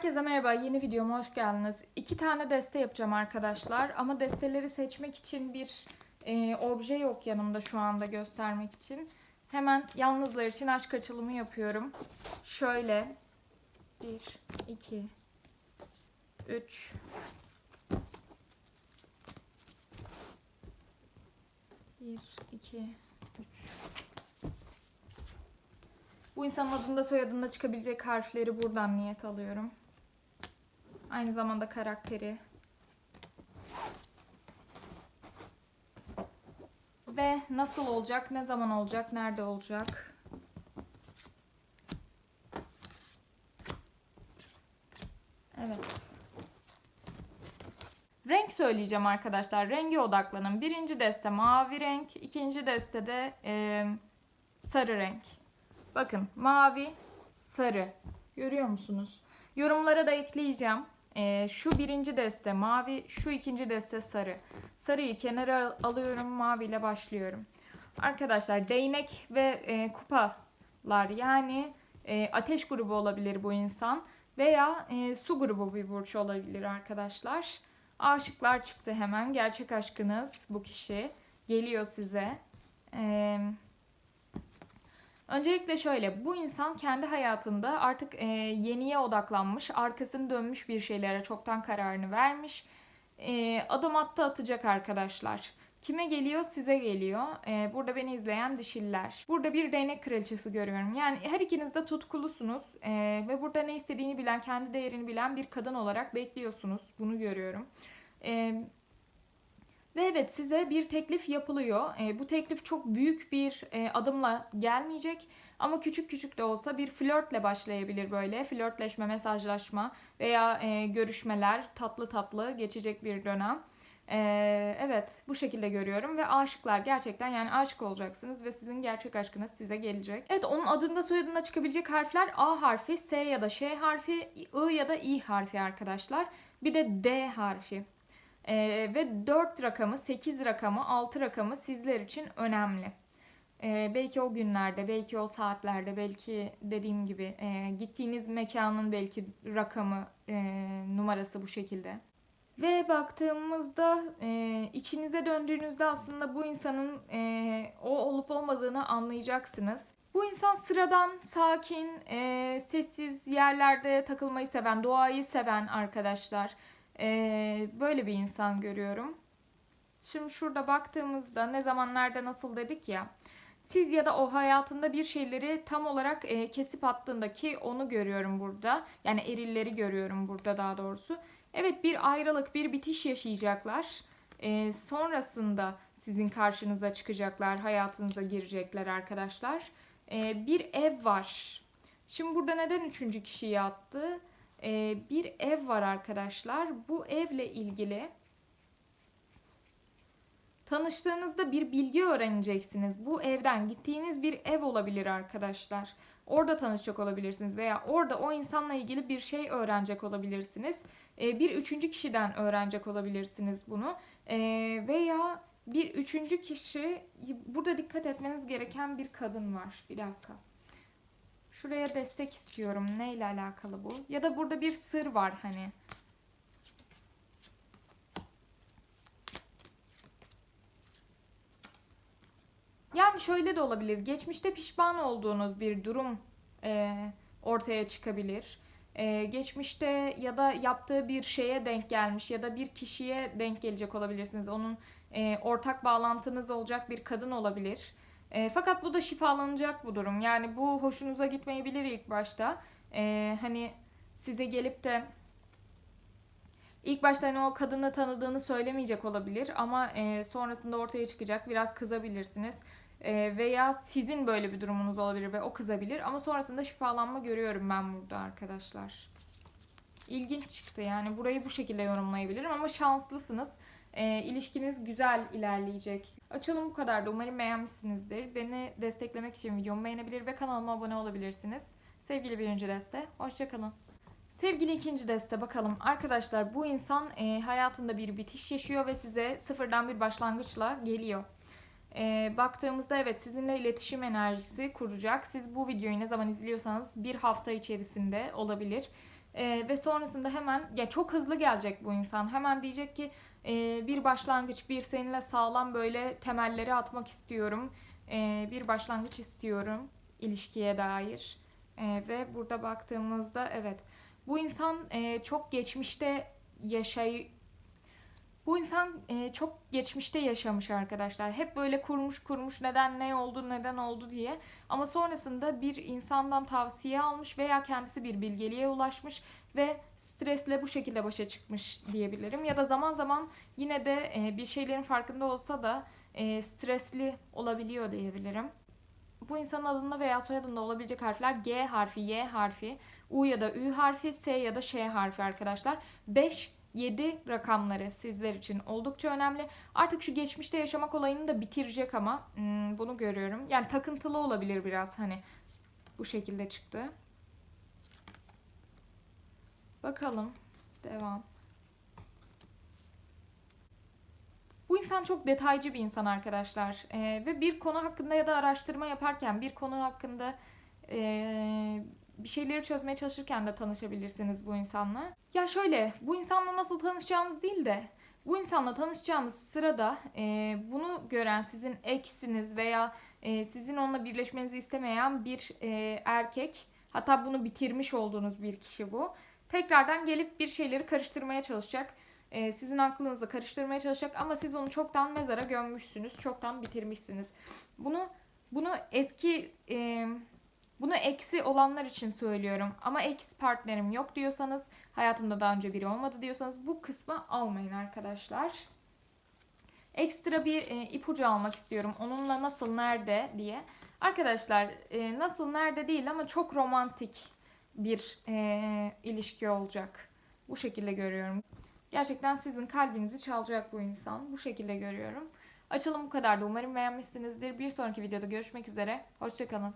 Herkese merhaba, yeni videoma hoş geldiniz. İki tane deste yapacağım arkadaşlar ama desteleri seçmek için bir e, obje yok yanımda şu anda göstermek için. Hemen yalnızlar için aşk açılımı yapıyorum. Şöyle 1, 2, 3, Bir, iki, üç. Bu insanın adında soyadında çıkabilecek harfleri buradan niyet alıyorum. Aynı zamanda karakteri. Ve nasıl olacak, ne zaman olacak, nerede olacak? Evet. Renk söyleyeceğim arkadaşlar. Renge odaklanın. Birinci deste mavi renk, ikinci destede e, sarı renk. Bakın mavi, sarı. Görüyor musunuz? Yorumlara da ekleyeceğim. E, şu birinci deste mavi, şu ikinci deste sarı. Sarıyı kenara alıyorum, maviyle başlıyorum. Arkadaşlar değnek ve e, kupalar yani e, ateş grubu olabilir bu insan veya e, su grubu bir burç olabilir arkadaşlar. Aşıklar çıktı hemen. Gerçek aşkınız bu kişi. Geliyor size. Ee, öncelikle şöyle. Bu insan kendi hayatında artık e, yeniye odaklanmış. Arkasını dönmüş bir şeylere çoktan kararını vermiş. E, adım attı atacak arkadaşlar. Kime geliyor? Size geliyor. Ee, burada beni izleyen dişiller. Burada bir değnek kraliçesi görüyorum. Yani her ikiniz de tutkulusunuz. Ee, ve burada ne istediğini bilen, kendi değerini bilen bir kadın olarak bekliyorsunuz. Bunu görüyorum. Ee, ve evet size bir teklif yapılıyor. Ee, bu teklif çok büyük bir e, adımla gelmeyecek. Ama küçük küçük de olsa bir flörtle başlayabilir böyle. Flörtleşme, mesajlaşma veya e, görüşmeler tatlı tatlı geçecek bir dönem. Ee, evet bu şekilde görüyorum ve aşıklar gerçekten yani aşık olacaksınız ve sizin gerçek aşkınız size gelecek. Evet onun adında soyadında çıkabilecek harfler A harfi, S ya da Ş harfi, I ya da İ harfi arkadaşlar. Bir de D harfi. Ee, ve 4 rakamı, 8 rakamı, 6 rakamı sizler için önemli. Ee, belki o günlerde, belki o saatlerde, belki dediğim gibi e, gittiğiniz mekanın belki rakamı, e, numarası bu şekilde. Ve baktığımızda e, içinize döndüğünüzde aslında bu insanın e, o olup olmadığını anlayacaksınız. Bu insan sıradan, sakin, e, sessiz yerlerde takılmayı seven, doğayı seven arkadaşlar. E, böyle bir insan görüyorum. Şimdi şurada baktığımızda ne zaman nerede nasıl dedik ya. Siz ya da o hayatında bir şeyleri tam olarak e, kesip attığında ki onu görüyorum burada. Yani erilleri görüyorum burada daha doğrusu. Evet bir ayrılık, bir bitiş yaşayacaklar. E, sonrasında sizin karşınıza çıkacaklar, hayatınıza girecekler arkadaşlar. E, bir ev var. Şimdi burada neden üçüncü kişiyi attı? E, bir ev var arkadaşlar. Bu evle ilgili Tanıştığınızda bir bilgi öğreneceksiniz. Bu evden gittiğiniz bir ev olabilir arkadaşlar. Orada tanışacak olabilirsiniz veya orada o insanla ilgili bir şey öğrenecek olabilirsiniz. Ee, bir üçüncü kişiden öğrenecek olabilirsiniz bunu. Ee, veya bir üçüncü kişi, burada dikkat etmeniz gereken bir kadın var. Bir dakika. Şuraya destek istiyorum. Neyle alakalı bu? Ya da burada bir sır var hani. Yani şöyle de olabilir. Geçmişte pişman olduğunuz bir durum e, ortaya çıkabilir. E, geçmişte ya da yaptığı bir şeye denk gelmiş ya da bir kişiye denk gelecek olabilirsiniz. Onun e, ortak bağlantınız olacak bir kadın olabilir. E, fakat bu da şifalanacak bu durum. Yani bu hoşunuza gitmeyebilir ilk başta. E, hani size gelip de ilk başta hani o kadını tanıdığını söylemeyecek olabilir ama e, sonrasında ortaya çıkacak. Biraz kızabilirsiniz. E, veya sizin böyle bir durumunuz olabilir ve o kızabilir ama sonrasında şifalanma görüyorum ben burada arkadaşlar. İlginç çıktı yani burayı bu şekilde yorumlayabilirim ama şanslısınız. E, ilişkiniz güzel ilerleyecek. Açalım bu kadardı. Umarım beğenmişsinizdir. Beni desteklemek için videomu beğenebilir ve kanalıma abone olabilirsiniz. Sevgili birinci deste, hoşçakalın. Sevgili ikinci deste bakalım. Arkadaşlar bu insan e, hayatında bir bitiş yaşıyor ve size sıfırdan bir başlangıçla geliyor. E, baktığımızda evet sizinle iletişim enerjisi kuracak. Siz bu videoyu ne zaman izliyorsanız bir hafta içerisinde olabilir. Ee, ve sonrasında hemen ya çok hızlı gelecek bu insan. Hemen diyecek ki e, bir başlangıç, bir seninle sağlam böyle temelleri atmak istiyorum. Ee, bir başlangıç istiyorum ilişkiye dair. Ee, ve burada baktığımızda evet bu insan e, çok geçmişte yaşay bu insan e, çok geçmişte yaşamış arkadaşlar. Hep böyle kurmuş kurmuş neden ne oldu neden oldu diye. Ama sonrasında bir insandan tavsiye almış veya kendisi bir bilgeliğe ulaşmış ve stresle bu şekilde başa çıkmış diyebilirim. Ya da zaman zaman yine de e, bir şeylerin farkında olsa da e, stresli olabiliyor diyebilirim. Bu insanın adında veya soyadında olabilecek harfler G harfi, Y harfi, U ya da Ü harfi, S ya da Ş harfi arkadaşlar. 5 7 rakamları sizler için oldukça önemli. Artık şu geçmişte yaşamak olayını da bitirecek ama hmm, bunu görüyorum. Yani takıntılı olabilir biraz hani bu şekilde çıktı. Bakalım. Devam. Bu insan çok detaycı bir insan arkadaşlar. Ee, ve bir konu hakkında ya da araştırma yaparken bir konu hakkında ee, bir şeyleri çözmeye çalışırken de tanışabilirsiniz bu insanla. Ya şöyle, bu insanla nasıl tanışacağınız değil de bu insanla tanışacağınız sırada e, bunu gören sizin eksiniz veya e, sizin onunla birleşmenizi istemeyen bir e, erkek, hatta bunu bitirmiş olduğunuz bir kişi bu. Tekrardan gelip bir şeyleri karıştırmaya çalışacak. E, sizin aklınızı karıştırmaya çalışacak ama siz onu çoktan mezara gömmüşsünüz, çoktan bitirmişsiniz. Bunu bunu eski e, bunu eksi olanlar için söylüyorum. Ama ex partnerim yok diyorsanız, hayatımda daha önce biri olmadı diyorsanız bu kısmı almayın arkadaşlar. Ekstra bir e, ipucu almak istiyorum. Onunla nasıl, nerede diye. Arkadaşlar e, nasıl, nerede değil ama çok romantik bir e, ilişki olacak. Bu şekilde görüyorum. Gerçekten sizin kalbinizi çalacak bu insan. Bu şekilde görüyorum. Açılım bu kadardı. Umarım beğenmişsinizdir. Bir sonraki videoda görüşmek üzere. Hoşçakalın.